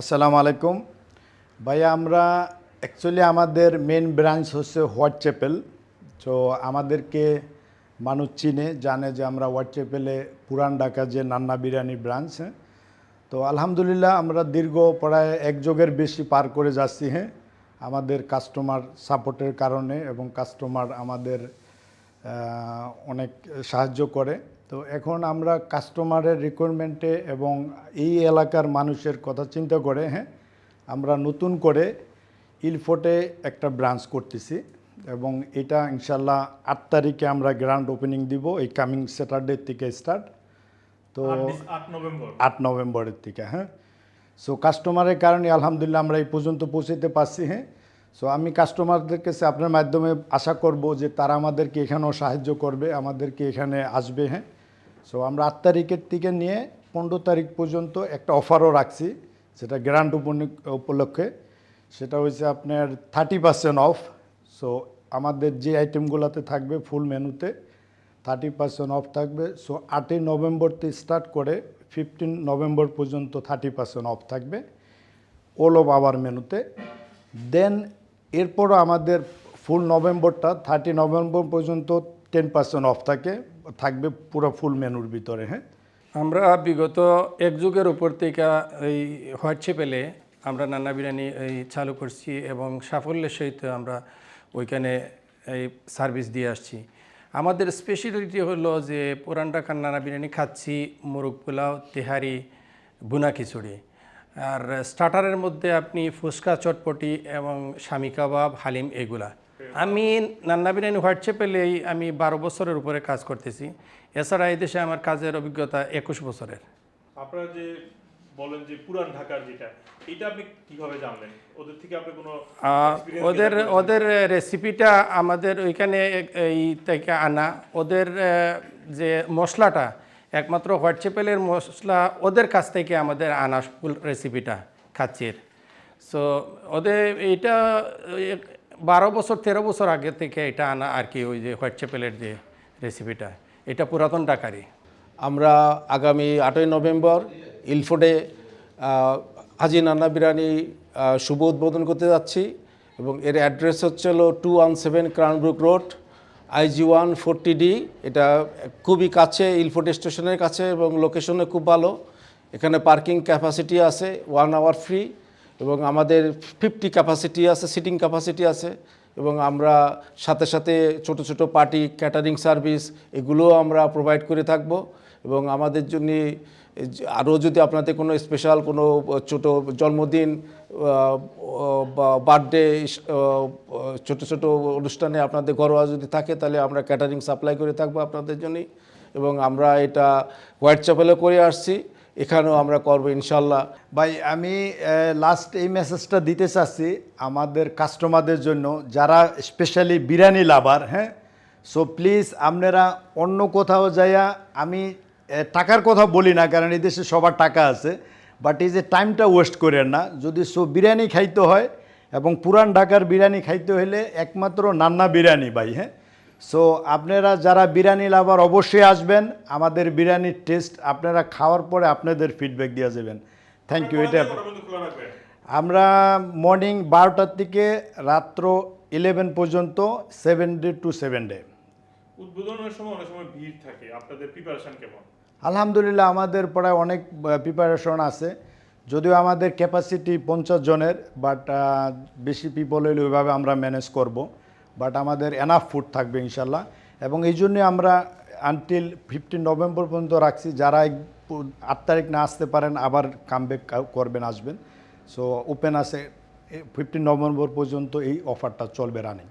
আসসালামু আলাইকুম। ভাইয়া আমরা অ্যাকচুয়ালি আমাদের মেন ব্রাঞ্চ হচ্ছে হোয়াইট চ্যাপেল তো আমাদেরকে মানুষ চিনে, জানে যে আমরা হোয়াইট চ্যাপেলে পুরান ঢাকা যে নান্না বিরিয়ানি ব্রাঞ্চ হ্যাঁ? তো আলহামদুলিল্লাহ আমরা দীর্ঘ প্রায় এক যোগের বেশি পার করে যাচ্ছি হ্যাঁ? আমাদের কাস্টমার সাপোর্টের কারণে এবং কাস্টমার আমাদের অনেক সাহায্য করে। তো এখন আমরা কাস্টমারের রিকোয়ারমেন্টে এবং এই এলাকার মানুষের কথা চিন্তা করে হ্যাঁ আমরা নতুন করে ইলফোর্টে একটা ব্রাঞ্চ করতেছি এবং এটা ইনশাল্লাহ আট তারিখে আমরা গ্র্যান্ড ওপেনিং দিব এই কামিং স্যাটারডে থেকে স্টার্ট তো আট নভেম্বর। আট নভেম্বরের থেকে হ্যাঁ। সো কাস্টমারের কারণে আলহামদুলিল্লাহ আমরা এই পর্যন্ত পৌঁছতে পারছি হ্যাঁ। সো আমি কাস্টমারদের কাছে আপনার মাধ্যমে আশা করব যে তারা আমাদেরকে এখানেও সাহায্য করবে আমাদেরকে এখানে আসবে হ্যাঁ। সো আমরা আট তারিখের থেকে নিয়ে পনেরো তারিখ পর্যন্ত একটা অফারও রাখছি, সেটা গ্র্যান্ড উপলক্ষে। সেটা হচ্ছে আপনার থার্টি পার্সেন্ট অফ সো আমাদের যে আইটেমগুলোতে থাকবে ফুল মেনুতে থার্টি পার্সেন্ট অফ থাকবে। সো আটই নভেম্বর থেকে স্টার্ট করে ফিফটিন নভেম্বর পর্যন্ত থার্টি পার্সেন্ট অফ থাকবে অল অফ আওয়ার মেনুতে দেন এরপরও আমাদের ফুল নভেম্বরটা থার্টি নভেম্বর পর্যন্ত টেন পার্সেন্ট অফ থাকে, থাকবে পুরো ফুল মেনুর ভিতরে হ্যাঁ? আমরা বিগত এক যুগের উপর থেকে এই হোয়াটসঅ্যাপ পেলে আমরা নানা বিরিয়ানি এই চালু করছি এবং সাফল্যের সহিত আমরা ওইখানে এই সার্ভিস দিয়ে আসছি। আমাদের স্পেশালিটি হলো যে পুরান ঢাকার নানা বিরিয়ানি খাচ্ছি, মুরগ পোলাও, তেহারি বুনা খিচুড়ি। আর স্টার্টারের মধ্যে আপনি ফুচকা, চটপটি এবং স্বামী কাবাব, হালিম, এগুলা। আমি নান্না বিরিয়ানি হোয়াটসঅ্যাপ পেলেই আমি বারো বছরের উপরে কাজ করতেছি। এছাড়া এই দেশে আমার কাজের অভিজ্ঞতা একুশ বছরের। আপনারা যে বলেন যে পুরান ঢাকার যেটা এটা আপনি কীভাবে জানলেন? ওদের থেকে আপনি কোনো ওদের ওদের রেসিপিটা আমাদের ওইখানে এই থেকে আনা। ওদের যে মশলাটা একমাত্র হোয়াটসঅ্যাপেলের মশলা ওদের কাছ থেকে আমাদের আনা ফুল রেসিপিটা খাচ্ছির। সো ওদের এইটা বারো বছর তেরো বছর আগে থেকে এটা আনা আর কি ওই যে হোয়াটসঅ্যাপেলের যে রেসিপিটা এটা পুরাতন টাকারই। আমরা আগামী আটই নভেম্বর ইলফোর্ডে হাজি নান্না বিরিয়ানি আহ, শুভ উদ্বোধন করতে যাচ্ছি এবং এর অ্যাড্রেস হচ্ছে হলো two one seven Crownbrook road IG one forty D এটা খুবই কাছে ইলফোর্ড স্টেশনের কাছে এবং লোকেশনে খুব ভালো। এখানে পার্কিং ক্যাপাসিটি আছে ওয়ান আওয়ার ফ্রি এবং আমাদের ফিফটি ক্যাপাসিটি আছে সিটিং ক্যাপাসিটি আছে, এবং আমরা সাথে সাথে ছোট ছোট পার্টি ক্যাটারিং সার্ভিস এগুলোও আমরা প্রোভাইড করে থাকব। এবং আমাদের জন্য আরও যদি আপনাদের কোনো স্পেশাল কোনো ছোট জন্মদিন বা বার্থডে ছোট ছোট অনুষ্ঠানে আপনাদের ঘরোয়া যদি থাকে, তাহলে আমরা ক্যাটারিং সাপ্লাই করে থাকব আপনাদের জন্যই। এবং আমরা এটা হোয়াইট চ্যাপেলে করে আসছি। এখানেও আমরা করব ইনশাল্লাহ। ভাই, আমি লাস্ট এই মেসেজটা দিতে চাচ্ছি আমাদের কাস্টমারদের জন্য, যারা স্পেশালি বিরিয়ানি লাভার হ্যাঁ? সো প্লিজ আপনারা অন্য কোথাও যাইয়া, আমি টাকার কথা বলি না, কারণ এই দেশে সবার টাকা আছে বাট এই যে টাইমটা ওয়েস্ট করেন না, যদি সো বিরিয়ানি খাইতে হয়, এবং পুরান ঢাকার বিরিয়ানি খাইতে হলে একমাত্র নান্না বিরিয়ানি, ভাই হ্যাঁ? সো আপনারা যারা বিরিয়ানি লাভার অবশ্যই আসবেন। আমাদের বিরিয়ানির টেস্ট আপনারা খাওয়ার পরে আপনাদের ফিডব্যাক দিয়ে যাবেন। থ্যাংক ইউ এটা আমরা মর্নিং বারোটার থেকে রাত্র ইলেভেন পর্যন্ত seven day to seven day উদ্বোধনের সময় অনেক সময় ভিড় থাকে। আপনাদের প্রিপারেশন কেমন? আলহামদুলিল্লাহ আমাদের প্রায় অনেক প্রিপারেশন আছে। যদিও আমাদের ক্যাপাসিটি পঞ্চাশ জনের বাট বেশি পিপল হলে ওইভাবে আমরা ম্যানেজ করব। বাট আমাদের এনাফ ফুড থাকবে ইনশাল্লাহ এবং এই জন্যে আমরা আনটিল ফিফটিন নভেম্বর পর্যন্ত রাখছি। যারা আট তারিখ না আসতে পারেন, আবার কামব্যাক করবেন, আসবেন। সো ওপেন আছে ফিফটিন নভেম্বর পর্যন্ত এই অফারটা চলবে রানিং